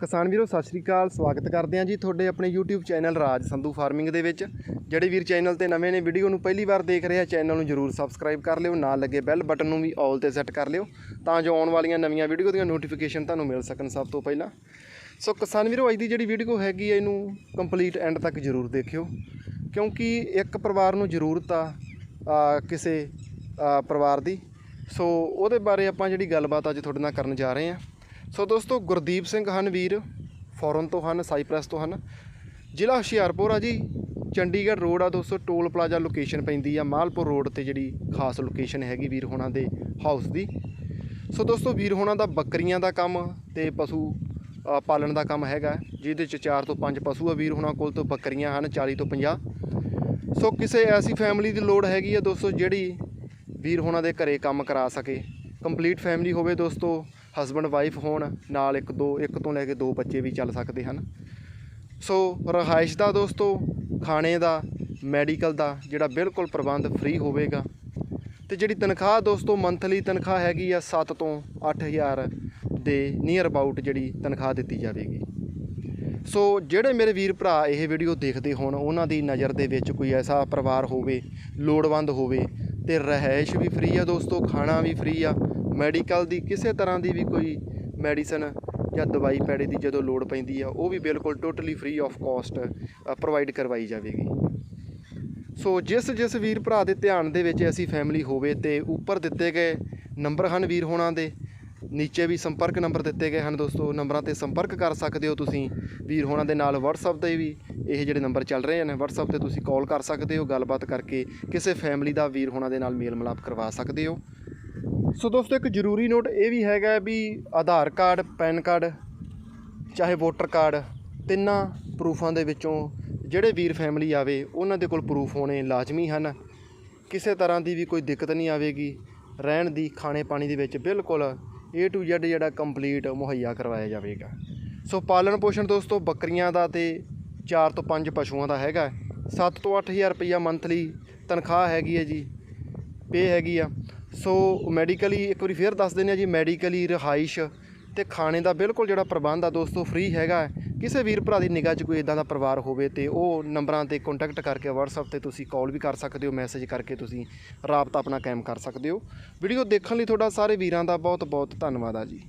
ਕਿਸਾਨ ਵੀਰੋ, ਸਤਿ ਸ਼੍ਰੀ ਅਕਾਲ, ਸਵਾਗਤ ਕਰਦੇ ਹਾਂ ਜੀ ਤੁਹਾਡੇ ਆਪਣੇ YouTube channel Raj Sandhu farming ਦੇ ਵਿੱਚ। ਜਿਹੜੇ ਵੀਰ ਚੈਨਲ ਤੇ ਨਵੇਂ ਨੇ, ਵੀਡੀਓ ਨੂੰ ਪਹਿਲੀ ਵਾਰ ਦੇਖ ਰਹੇ ਆ, ਚੈਨਲ ਨੂੰ ਜਰੂਰ ਸਬਸਕ੍ਰਾਈਬ ਕਰ ਲਿਓ, ਨਾਲ ਲੱਗੇ ਬੈਲ ਬਟਨ ਨੂੰ ਵੀ ਆਲ ਤੇ ਸੈੱਟ ਕਰ ਲਿਓ, ਤਾਂ ਜੋ ਆਉਣ ਵਾਲੀਆਂ ਨਵੀਆਂ ਵੀਡੀਓ ਦੀਆਂ ਨੋਟੀਫਿਕੇਸ਼ਨ ਤੁਹਾਨੂੰ ਮਿਲ ਸਕਣ ਸਭ ਤੋਂ ਪਹਿਲਾਂ। ਸੋ ਕਿਸਾਨ ਵੀਰੋ, ਅੱਜ ਦੀ ਜਿਹੜੀ ਵੀਡੀਓ ਹੈਗੀ ਇਹਨੂੰ ਕੰਪਲੀਟ ਐਂਡ ਤੱਕ ਜਰੂਰ ਦੇਖਿਓ, ਕਿਉਂਕਿ ਇੱਕ ਪਰਿਵਾਰ ਨੂੰ ਜ਼ਰੂਰਤ ਆ ਕਿਸੇ ਪਰਿਵਾਰ ਦੀ। ਸੋ ਉਹਦੇ ਬਾਰੇ ਆਪਾਂ ਜਿਹੜੀ ਗੱਲਬਾਤ ਅੱਜ ਤੁਹਾਡੇ ਨਾਲ ਕਰਨ ਜਾ ਰਹੇ ਹਾਂ ਸੋ ਦੋਸਤੋ, ਗੁਰਦੀਪ ਸਿੰਘ ਹਨ ਵੀਰ, ਫੋਰਨ ਤੋਂ ਹਨ, ਸਾਈਪ੍ਰੈਸ ਤੋਂ ਹਨ। ਜ਼ਿਲ੍ਹਾ ਹੁਸ਼ਿਆਰਪੁਰ ਆ ਜੀ। ਚੰਡੀਗੜ੍ਹ ਰੋਡ ਆ ਦੋਸਤੋ, ਟੋਲ ਪਲਾਜ਼ਾ ਲੋਕੇਸ਼ਨ ਪੈਂਦੀ ਆ। ਮਾਲਪੁਰ ਰੋਡ ਤੇ ਜਿਹੜੀ ਖਾਸ ਲੋਕੇਸ਼ਨ ਹੈਗੀ ਵੀਰ ਹੋਣਾ ਦੇ ਹਾਊਸ ਦੀ। ਸੋ ਦੋਸਤੋ, ਵੀਰ ਹੋਣਾ ਦਾ ਬੱਕਰੀਆਂ ਦਾ ਕੰਮ ਤੇ ਪਸ਼ੂ ਪਾਲਣ ਦਾ ਕੰਮ ਹੈਗਾ। ਜਿਹਦੇ ਚ 4 ਤੋਂ 5 ਪਸ਼ੂ ਆ ਵੀਰ ਹੋਣਾ ਕੋਲ ਤੋਂ ਬੱਕਰੀਆਂ ਹਨ 40 ਤੋਂ 50 ਸੋ ਕਿਸੇ ਐਸੀ ਫੈਮਿਲੀ ਦੀ ਲੋੜ ਹੈਗੀ ਆ ਦੋਸਤੋ, ਜਿਹੜੀ ਵੀਰ ਹੋਣਾ ਦੇ ਘਰੇ ਕੰਮ ਕਰਾ ਸਕੇ। ਕੰਪਲੀਟ ਫੈਮਿਲੀ ਹੋਵੇ ਦੋਸਤੋ ਹਸਬੰਡ ਵਾਈਫ ਹੋਣ, ਨਾਲ ਇੱਕ ਦੋ, ਇੱਕ ਤੋਂ ਲੈ ਕੇ ਦੋ ਬੱਚੇ ਵੀ ਚੱਲ ਸਕਦੇ ਹਨ। ਸੋ ਰਹਾਇਸ਼ ਦਾ ਦੋਸਤੋ, ਖਾਣੇ ਦਾ ਮੈਡੀਕਲ ਦਾ ਜਿਹੜਾ ਬਿਲਕੁਲ ਪ੍ਰਬੰਧ ਫ੍ਰੀ ਹੋਵੇਗਾ। ਤੇ ਜਿਹੜੀ ਤਨਖਾਹ ਦੋਸਤੋ ਮੰਥਲੀ ਤਨਖਾਹ ਹੈਗੀ ਆ 7 ਤੋਂ 8000 ਦੇ ਨੀਅਰ ਅਬਾਊਟ ਜਿਹੜੀ ਤਨਖਾਹ ਦਿੱਤੀ ਜਾਵੇਗੀ। ਸੋ ਜਿਹੜੇ ਮੇਰੇ ਵੀਰ ਭਰਾ ਇਹ ਵੀਡੀਓ ਦੇਖਦੇ ਹੋਣ, ਉਹਨਾਂ ਦੀ ਨਜ਼ਰ ਦੇ ਵਿੱਚ ਕੋਈ ਐਸਾ ਪਰਿਵਾਰ ਹੋਵੇ, ਲੋੜਵੰਦ ਹੋਵੇ, ਤੇ ਰਹਿائش ਵੀ ਫ੍ਰੀ ਆ ਦੋਸਤੋ, ਖਾਣਾ ਵੀ ਫ੍ਰੀ ਆ ਮੈਡੀਕਲ ਦੀ ਕਿਸੇ ਤਰ੍ਹਾਂ ਦੀ ਵੀ ਕੋਈ ਮੈਡੀਸਨ ਜਾਂ ਦਵਾਈ ਪੈੜੇ ਦੀ ਜਦੋਂ ਲੋੜ ਪੈਂਦੀ ਆ, ਉਹ ਵੀ ਬਿਲਕੁਲ totally free of cost provide ਕਰਵਾਈ ਜਾਵੇਗੀ। ਸੋ ਜਿਸ ਜਿਸ ਵੀਰ ਭਰਾ ਦੇ ਧਿਆਨ ਦੇ ਵਿੱਚ ਅਸੀਂ ਫੈਮਿਲੀ ਹੋਵੇ ਤੇ ਉੱਪਰ ਦਿੱਤੇ ਗਏ ਨੰਬਰ ਹਨ ਵੀਰ ਹੋਣਾ ਦੇ, ਨੀਚੇ ਵੀ ਸੰਪਰਕ ਨੰਬਰ ਦਿੱਤੇ ਗਏ ਹਨ ਦੋਸਤੋ ਨੰਬਰਾਂ ਤੇ ਸੰਪਰਕ ਕਰ ਸਕਦੇ ਹੋ ਤੁਸੀਂ, ਵੀਰ ਹੋਣਾ ਦੇ ਨਾਲ WhatsApp ਤੇ ਵੀ ਇਹ ਜਿਹੜੇ ਨੰਬਰ ਚੱਲ ਰਹੇ ਨੇ WhatsApp ਤੇ ਤੁਸੀਂ ਕਾਲ ਕਰ ਸਕਦੇ ਹੋ, ਗੱਲਬਾਤ ਕਰਕੇ ਕਿਸੇ ਫੈਮਿਲੀ ਦਾ ਵੀਰ ਹੋਣਾ ਦੇ ਨਾਲ ਮੇਲ ਮਿਲਾਪ ਕਰਵਾ ਸਕਦੇ ਹੋ। ਸੋ ਦੋਸਤੋ, ਇੱਕ ਜ਼ਰੂਰੀ ਨੋਟ ਇਹ ਵੀ ਹੈਗਾ ਵੀ ਆਧਾਰ ਕਾਰਡ, ਪੈਨ ਕਾਰਡ, ਚਾਹੇ ਵੋਟਰ ਕਾਰਡ, ਤਿੰਨਾਂ ਪ੍ਰੂਫਾਂ ਦੇ ਵਿੱਚੋਂ ਜਿਹੜੇ ਵੀਰ ਫੈਮਿਲੀ ਆਵੇ, ਉਹਨਾਂ ਦੇ ਕੋਲ ਪ੍ਰੂਫ ਹੋਣੇ ਲਾਜ਼ਮੀ ਹਨ। ਕਿਸੇ ਤਰ੍ਹਾਂ ਦੀ ਵੀ ਕੋਈ ਦਿੱਕਤ ਨਹੀਂ ਆਵੇਗੀ। ਰਹਿਣ ਦੀ, ਖਾਣੇ ਪਾਣੀ ਦੇ ਵਿੱਚ ਬਿਲਕੁਲ A to Z ਜਿਹੜਾ ਕੰਪਲੀਟ ਮੁਹੱਈਆ ਕਰਵਾਇਆ ਜਾਵੇਗਾ। ਸੋ ਪਾਲਣ ਪੋਸ਼ਣ ਦੋਸਤੋ, ਬੱਕਰੀਆਂ ਦਾ ਤੇ 4 ਤੋਂ 5 ਪਸ਼ੂਆਂ ਦਾ ਹੈਗਾ। 7 ਤੋਂ 8000 ਰੁਪਈਆ ਮੰਥਲੀ ਤਨਖਾਹ ਹੈਗੀ ਹੈ ਜੀ। ਪੇ ਹੈਗੀ ਆ। ਸੋ ਮੈਡੀਕਲੀ ਇੱਕ ਵਾਰੀ ਫੇਰ ਦੱਸ ਦਿੰਦੇ ਆ ਜੀ ਮੈਡੀਕਲੀ ਰਿਹਾਇਸ਼ ਤੇ ਖਾਣੇ ਦਾ ਬਿਲਕੁਲ ਜਿਹੜਾ ਪ੍ਰਬੰਧ ਆ ਦੋਸਤੋ ਫ੍ਰੀ ਹੈਗਾ ਕਿਸੇ ਵੀਰ ਭਰਾ ਦੀ ਨਿਗਾਹ 'ਚ ਕੋਈ ਇਦਾਂ ਦਾ ਪਰਿਵਾਰ ਹੋਵੇ ਤੇ ਉਹ ਨੰਬਰਾਂ ਤੇ ਕੰਟੈਕਟ ਕਰਕੇ WhatsApp ਤੇ ਤੁਸੀਂ ਕਾਲ ਵੀ ਕਰ ਸਕਦੇ ਹੋ ਮੈਸੇਜ ਕਰਕੇ ਤੁਸੀਂ ਰਾਬਤਾ ਆਪਣਾ ਕਾਇਮ ਕਰ ਸਕਦੇ ਹੋ। ਵੀਡੀਓ ਦੇਖਣ ਲਈ ਤੁਹਾਡਾ ਸਾਰੇ ਵੀਰਾਂ ਦਾ ਬਹੁਤ ਬਹੁਤ ਧੰਨਵਾਦ ਆ ਜੀ।